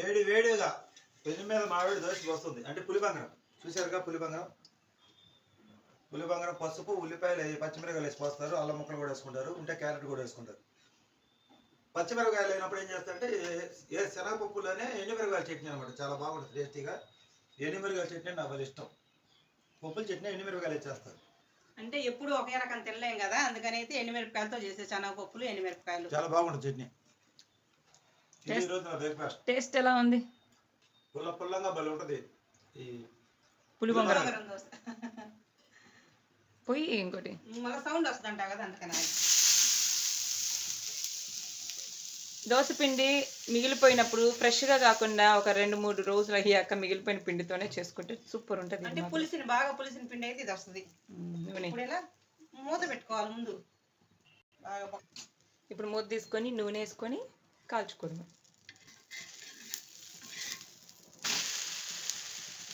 వేడి వేడిగా పెళ్ళి మీద మామిడి దోశ వస్తుంది. అంటే పులిబంగరం. చూసారుగా పులిబంగరం? పులిబంగరం పసుపు ఉల్లిపాయలు వేసి పచ్చిమిరపకాయలు వేసి పోస్తారు. అల్లం ముక్కలు కూడా వేసుకుంటారు. ఉంటే క్యారెట్ కూడా వేసుకుంటారు. పచ్చిమిరపకాయలు అయినప్పుడు ఏం చేస్తారంటే ఏ- శనగపప్పులోనే ఎండుమిరపకాయల చట్నీ అనమాట. చాలా బాగుంటుంది టేస్టీగా. ఎండుమిరపకాయల చట్నీ నాకు వాళ్ళ ఇష్టం. పప్పుల చట్నీ ఎండుమిరపకాయలు ఇచ్చేస్తారు అంటే ఎప్పుడు ఒకే రకం తినలేం కదా? అందుకని అయితే ఎండుమిరపకాయలతో చేసే శనగపప్పులు ఎండుమిరపకాయలు. చాలా బాగుంటుంది చట్నీ. టేస్ట్ ఎలా ఉంది? పుల్ల పుల్లంగా భలే ఉంటుంది. ఈ పులిగొంగరం. పులిహోర దోశ. పోయి ఇంకోటి. మళ్ళీ సౌండ్ వస్తుందంట కదా అందుకని. దోశ పిండి మిగిలిపోయినప్పుడు ఫ్రెష్గా కాకుండా ఒక రెండు మూడు రోజులు అయ్యాక మిగిలిపోయిన పిండితోనే చేసుకుంటే సూపర్ ఉంటుంది అంటే పులిసిన బాగా పులిసిన పిండి అయితే ఇది వస్తుంది. నూనె. ఇప్పుడు ఎలా? మూత పెట్టుకోవాలి ముందు. బాగా ఇప్పుడు మూత తీసుకొని నూనె వేసుకొని কাজ করবে।